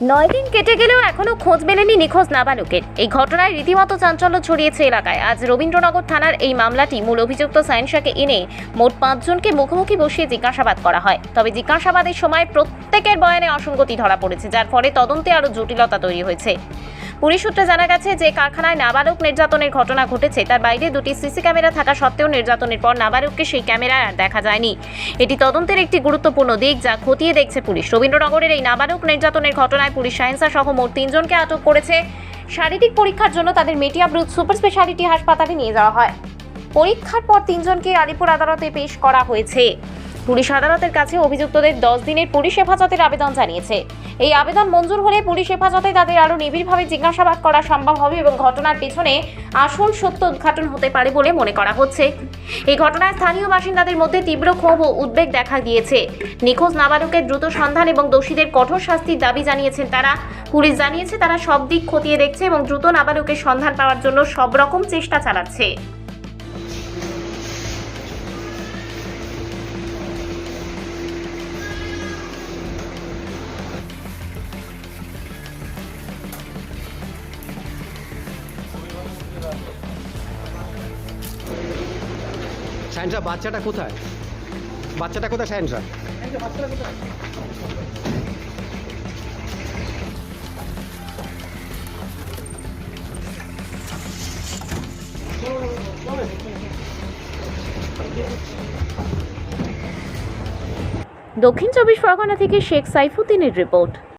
নয় দিন কেটে গেলেও এখনও খোঁজ মেলেনি নিখোঁজ নাবালকের। এই ঘটনায় রীতিমতো চাঞ্চল্য ছড়িয়েছে এলাকায়। আজ রবীন্দ্রনগর থানার এই মামলাটি মূল অভিযুক্ত সায়েন্সাকে এনে মোট পাঁচজনকে মুখোমুখি বসিয়ে জিজ্ঞাসাবাদ করা হয়। তবে জিজ্ঞাসাবাদের সময় প্রত্যেকের বয়ানে অসঙ্গতি ধরা পড়েছে, যার ফলে তদন্তে আরও জটিলতা তৈরি হয়েছে। পুলিশ সূত্রে জানা গেছে যে কারখানায় নাবালক নির্যাতনের ঘটনা ঘটেছে। তার বাইরে দুটি সিসি ক্যামেরা থাকা সত্ত্বেও নির্যাতনের পর নাবালককে সেই ক্যামেরায় আর দেখা যায়নি। এটি তদন্তের একটি গুরুত্বপূর্ণ দিক যা খতিয়ে দেখছে পুলিশ। রবীন্দ্রনগরের এই নাবালক নির্যাতনের ঘটনায় পুলিশ সায়েন্সা সহ মোট তিনজনকে আটক করেছে। শারীরিক পরীক্ষার জন্য তাদের মেটিয়া ব্রুথ সুপার স্পেশালিটি হাসপাতালে নিয়ে যাওয়া হয়। পরীক্ষার পর তিনজনকে আলিপুর আদালতে পেশ করা হয়েছে। পুলিশ আদালতের কাছে অভিযুক্তদের দশ দিনের পুলিশ হেফাজতের আবেদন জানিয়েছে। এই আবেদন মঞ্জুর হলে পুলিশ হেফাজতে তাদের আরও নিবিড়ভাবে জিজ্ঞাসাবাদ করা সম্ভব হবে এবং ঘটনার পেছনে আসল সত্য উদ্ঘাটন হতে পারে বলে মনে করা হচ্ছে। এই ঘটনায় স্থানীয় বাসিন্দাদের মধ্যে তীব্র ক্ষোভ ও উদ্বেগ দেখা দিয়েছে নিখোঁজ নাবালকের দ্রুত সন্ধান এবং দোষীদের কঠোর শাস্তির দাবি জানিয়েছেন তারা। পুলিশ জানিয়েছে, তারা সব দিক খতিয়ে দেখছে এবং দ্রুত নাবালকের সন্ধান পাওয়ার জন্য সব রকম চেষ্টা চালাচ্ছে। সায়েন্সরা বাচ্চাটা কোথায়? বাচ্চাটা কোথায় সায়েন্সরা দক্ষিণ চব্বিশ পরগনা থেকে শেখ সাইফুদ্দিনের রিপোর্ট।